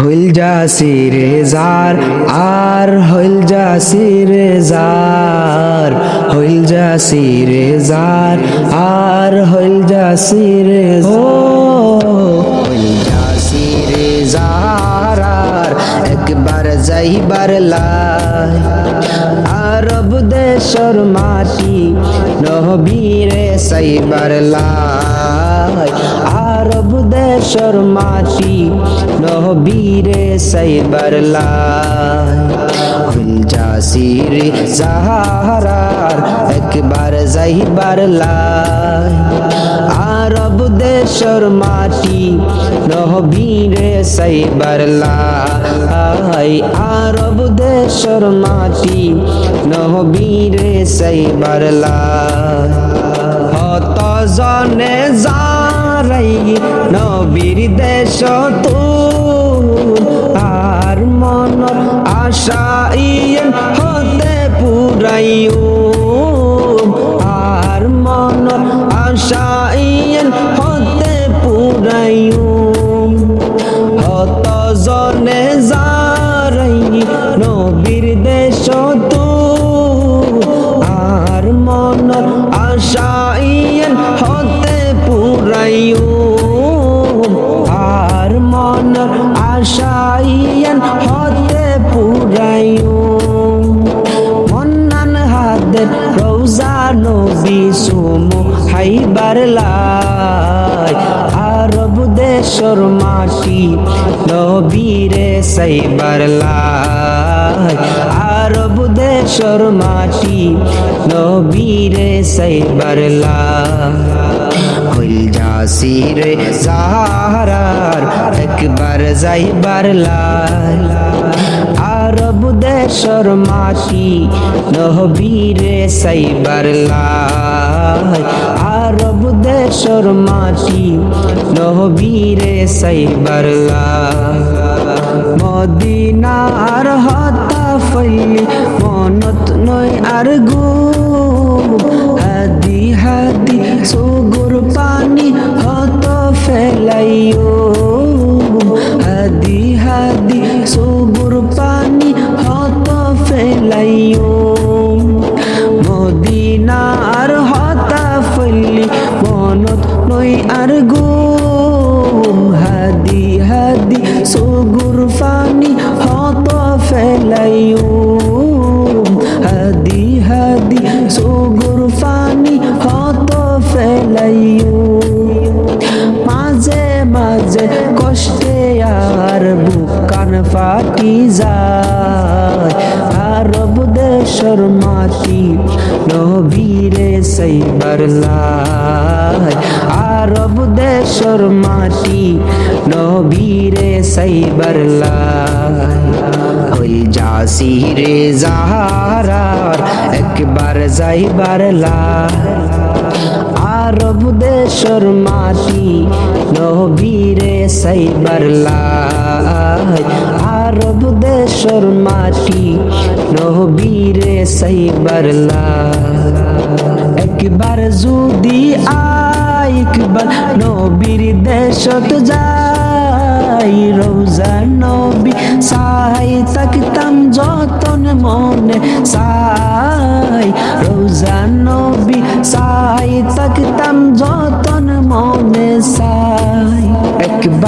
হইল যাসি রে জার আর হইল যাসি রে জার হইল যাসি রে জার আর হইল যাসি রে ও হইল যাসি রে জার আর একবার যাইবার লাই। আরব দেশর মাটি নহবীরে সাইবার লাই। আরব দেশর মাটি নহবীরে সাইবার জাসির জাহারার একবার যাইবার লাই আরব দেশর মাটি নহবীরে সাইবার লাই আরব দেশর মাটি নহবীরে সাইবার লাই হত জনে যারাই নবীর দেশ তো আর মন আশা ইয়েন হতে পুরাইও। আর মন আশা ইয়েন হতে পুরাইও। দেশর মাটি নবীরে সাইবার লাই আরব দেশর মাটি নবীরে সাইবার লাই হইল যাসির জাহারার একবার যাইবার লাই আরব দেশর মাটি নহবীরে সাইবার লাই আরব দেশর মাটি নহবীরে লাই মদিনার হতা ফৈলি, মনত নয় আর গো হাদি হাদি সুগুর পানি হত ফেলাইও। হাদি হাদি সুগুর পানি হত ফেলাইও। ফেলাইও মাঝে মাঝে কষ্টে আর বুকান ফাটি যায়। আরব দেশর মাটি নবীরে সাইবার লাই। আরব দেশর মাটি নবীরে সাইবার লাই। হইল যাসি রে জাহারার একবার যাইবার লাই। আরব দেশর মাটি, নবীরে সাইবার লাই। আরব দেশর মাটি, নবীরে সাইবার লাই। একবার যদি আই একবার নবীর দেশত যাই রোজা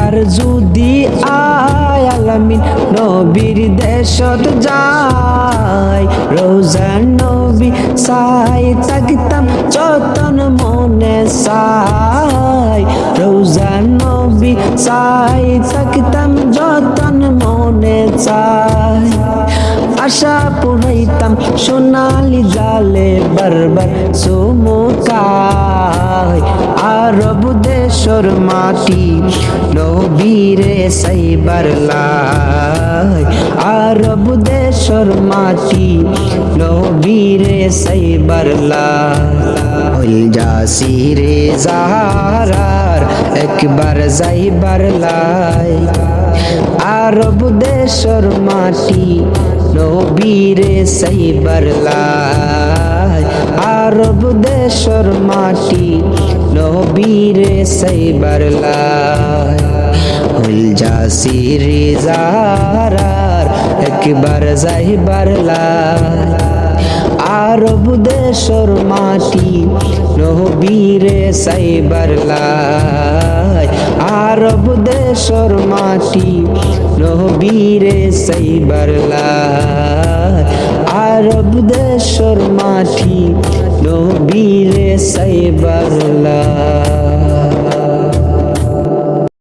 একবার যদি আয় আলামিন নবীর দেশত যাই, রোজা নবী সাই তাকতাম যতন মনে সাই রোজা নবী সাই তাকতাম যতন মনে চাই। আশা পুরাইতাম সোনালি জালে বারবার সুমুকায় আরব দেশর মাটি নবীরে সাইবার লাই। আরব দেশর মাটি নবীরে সাইবার লাই। যাসি রে জাহারার একবার যাইবার লাই। আরব দেশর মাটি, নবীরে সাইবার লাই। আরব দেশর মাটি, নবীরে সেই লাই। হইল যাসি রিজারার একবার যাইবার লাই। আরব দেশর মাটি নহবীরে সাইবার লাই আরব দেশর মাটি নহবীরে সাইবার লাই আরব দেশর মাটি নহবীরে সাইবার